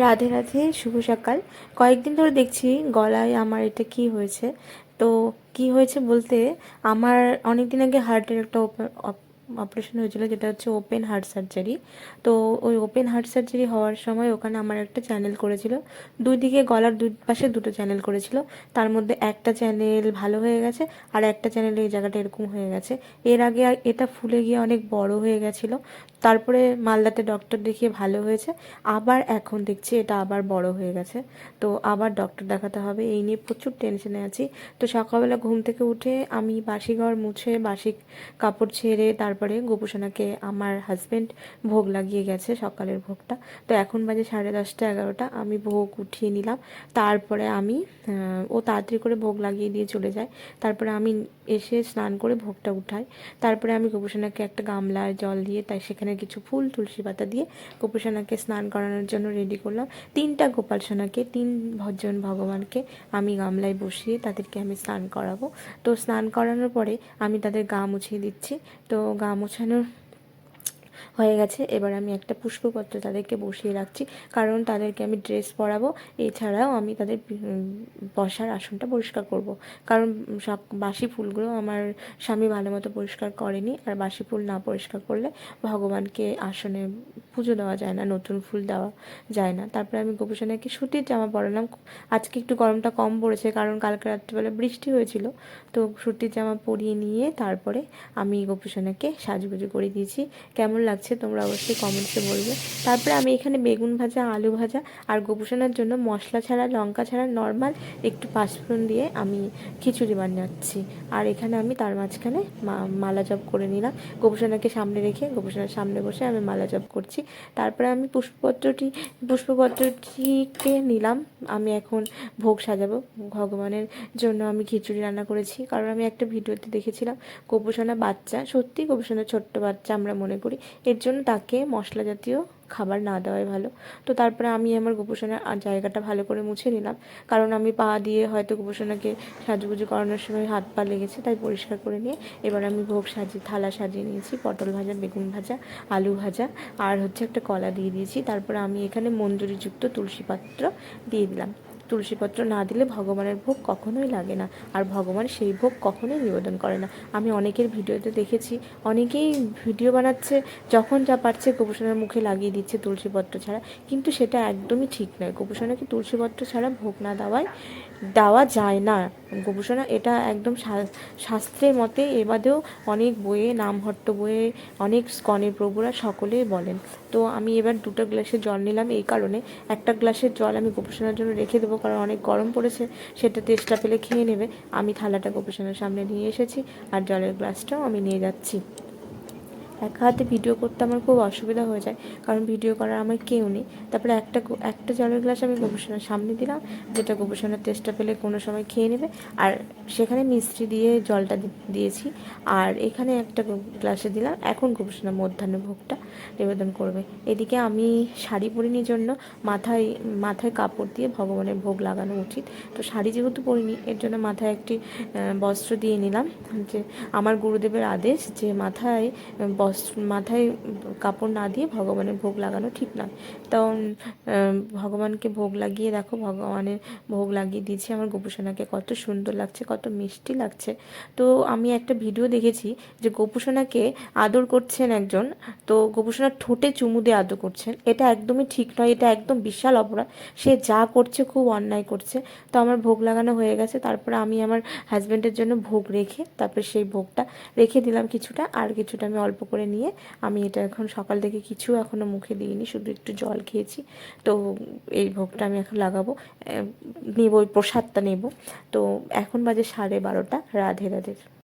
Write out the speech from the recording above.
রাধে রাধে, শুভ সকাল। কয়েকদিন ধরে দেখছি গলায় আমার এটা কি হয়েছে। তো কি হয়েছে বলতে, আমার অনেক দিন আগে হার্টের একটা অপারেশন হয়েছিল, যেটা হচ্ছে ওপেন হার্ট সার্জারি তো ওই ওপেন হার্ট সার্জারি হওয়ার সময় ওখানে আমার একটা চ্যানেল করেছিল। দুই দিকে গলার দুই পাশে দুটো চ্যানেল করেছিল। তার মধ্যে একটা চ্যানেল ভালো হয়ে গেছে, আর একটা চ্যানেল এই জায়গাটা এরকম হয়ে গেছে। এর আগে এটা ফুলে গিয়ে অনেক বড় হয়ে গেছিল। তারপরে মালদাতে ডক্টর দেখিয়ে ভালো হয়েছে। আবার এখন দেখছি এটা আবার বড় হয়ে গেছে। তো আবার ডক্টর দেখাতে হবে, এই নিয়ে প্রচুর টেনশনে আছি। তো সকালবেলা ঘুম থেকে উঠে আমি বাসি ঘর মুছে বাসি কাপড় ছেড়ে তারপরে গোপুসোনাকে আমার হাজব্যান্ড ভোগ লাগিয়ে গেছে সকালের ভোগটা। তো এখন বাজে সাড়ে দশটা এগারোটা, আমি ভোগ উঠিয়ে নিলাম। তারপরে আমি ও তাড়াতাড়ি করে ভোগ লাগিয়ে দিয়ে চলে যায়। তারপরে আমি এসে স্নান করে ভোগটা উঠাই। তারপরে আমি গোপুসোনাকে একটা গামলায় জল দিয়ে তাই সেখানে কিছু ফুল, তুলসী পাতা দিয়ে গোপালসোনাকে স্নান করানোর জন্য রেডি করলাম। তিনটা গোপাল সোনাকে, তিন ভজন ভগবানকে আমি গামলায় বসিয়ে তাদেরকে আমি স্নান করাবো। তো স্নান করানোর পরে আমি তাদের গা মুছিয়ে দিচ্ছি। তো গা মোছানোর হয়ে গেছে। এবার আমি একটা পুষ্পপত্র তাদেরকে বসিয়ে রাখছি। কারণ তাদেরকে আমি ড্রেস পরাবো। এছাড়াও আমি তাদের বসার আসনটা পরিষ্কার করব। কারণ সব বাসি ফুলগুলো আমার স্বামী ভালো মতো পরিষ্কার করেনি। আর বাসি ফুল না পরিষ্কার করলে ভগবানকে আসনে পুজো দেওয়া যায় না, নতুন ফুল দেওয়া যায় না। তারপরে আমি গোপুসোনাকে সুতির জামা পরালাম। আজকে একটু গরমটা কম পড়েছে কারণ কালকে রাত্রিবেলা বৃষ্টি হয়েছিল। তো সুতির জামা পরিয়ে নিয়ে তারপরে আমি গোপুসোনাকে সাজগুজু করে দিয়েছি। কেমন লাগছে তোমরা অবশ্যই কমেন্টসে বলবে। তারপরে আমি এখানে বেগুন ভাজা, আলু ভাজা আর গোপুসোনার জন্য মশলা ছাড়া, লঙ্কা ছাড়া, নর্মাল একটু পাঁচফোড়ন দিয়ে আমি খিচুড়ি বানাচ্ছি। আর এখানে আমি তার মাঝখানে মালা জপ করে নিলাম। গোপুসোনাকে সামনে রেখে গোপুসোনার সামনে বসে আমি মালা জপ করছি। তারপরে আমি পুষ্পপত্রটি, পুষ্পপত্রটিকে নিলাম। আমি এখন ভোগ সাজাবো। ভগবানের জন্য আমি খিচুড়ি রান্না করেছি। কারণ আমি একটা ভিডিওতে দেখেছিলাম কপুসানা বাচ্চা সত্যি কপুসানা ছোট্ট বাচ্চা আমরা মনে করি। এর জন্য তাকে মশলা জাতীয় খাবার না দেওয়াই ভালো। তো তারপরে আমি আমার গোপোষণের জায়গাটা ভালো করে মুছে নিলাম। কারণ আমি পা দিয়ে হয়তো গোপোষণাকে সাজুগুজু করানোর সময় হাত পা লেগেছে, তাই পরিষ্কার করে নিয়ে এবার আমি ভোগ সাজিয়ে থালা সাজিয়ে নিয়েছি। পটল ভাজা, বেগুন ভাজা, আলু ভাজা আর হচ্ছে একটা কলা দিয়ে দিয়েছি। তারপরে আমি এখানে মঞ্জুরিযুক্ত তুলসী পাত্র দিয়ে দিলাম। তুলসীপত্র না দিলে ভগবানের ভোগ কখনোই লাগে না। আর ভগবান সেই ভোগ কখনোই নিবেদন করে না। আমি অনেকের ভিডিওতে দেখেছি, অনেকেই ভিডিও বানাচ্ছে, যখন যা পারছে গোপুসোনার মুখে লাগিয়ে দিচ্ছে তুলসীপত্র ছাড়া। কিন্তু সেটা একদমই ঠিক নয়। গোপুসোনাকে তুলসীপত্র ছাড়া ভোগ না দেওয়ায়, দেওয়া যায় না। গোপুসোনা এটা একদম শাস্ত্রের মতে এবাদেও অনেক বইয়ে নামহট্ট বইয়ে, অনেক স্কনের প্রভুরা সকলেই বলেন। তো আমি এবার দুটো গ্লাসে জল নিলাম। এই কারণে একটা গ্লাসের জল আমি গোপুসোনার জন্য রেখে দেবো। কারণ অনেক গরম পড়েছে, সেটা তেষ্টা পেলে খেয়ে নেবে। আমি থালাটা গোপেশনের সামনে নিয়ে এসেছি আর জলের গ্লাসটাও আমি নিয়ে যাচ্ছি। একা হাতে ভিডিও করতে আমার খুব অসুবিধা হয়ে যায়। কারণ ভিডিও করার আমার কেউ নেই। তারপরে একটা একটা জলের গ্লাস আমি গোপসোনার সামনে দিলাম, যেটা গোপসোনার টেস্টটা পেলে কোনো সময় খেয়ে নেবে। আর সেখানে মিষ্টি দিয়ে জলটা দিয়েছি। আর এখানে একটা গ্লাসে দিলাম। এখন গোপসোনা মধ্যাহ্ন ভোগটা নিবেদন করবে। এদিকে আমি শাড়ি পরিনি জন্য, মাথায় মাথায় কাপড় দিয়ে ভগবানের ভোগ লাগানো উচিত। তো শাড়ি যেহেতু পরিনি, এর জন্য মাথায় একটি বস্ত্র দিয়ে নিলাম। যে আমার গুরুদেবের আদেশ যে মাথায় বস্ত্র মাথায় কাপড় না দিয়ে ভগবানের ভোগ লাগানো ঠিক নয় তখন ভগবানকে ভোগ লাগিয়ে দেখো, ভগবানের ভোগ লাগিয়ে দিয়েছি আমার গোপুসোনাকে। কত সুন্দর লাগছে, কত মিষ্টি লাগছে। তো আমি একটা ভিডিও দেখেছি যে গোপুসোনাকে আদর করছেন একজন। তো গোপুসোনার ঠোঁটে চুমু দিয়ে আদর করছেন। এটা একদমই ঠিক নয়, এটা একদম বিশাল অপরাধ। সে যা করছে খুব অন্যায় করছে। তো আমার ভোগ লাগানো হয়ে গেছে, তারপরে আমি আমার হাজব্যান্ডের জন্য ভোগ রেখে, তারপরে সেই ভোগটা রেখে দিলাম কিছুটা। আর কিছুটা আমি অল্প করে নিয়ে আমি এটা এখন সকাল থেকে কিছু এখনও মুখে দিইনি, শুধু একটু জল খেয়েছি। তো এই ভোগটা আমি এখন লাগাবো নেব ওই প্রসাদটা নেব। তো এখন বাজে সাড়ে বারোটা, রাধে রাধে।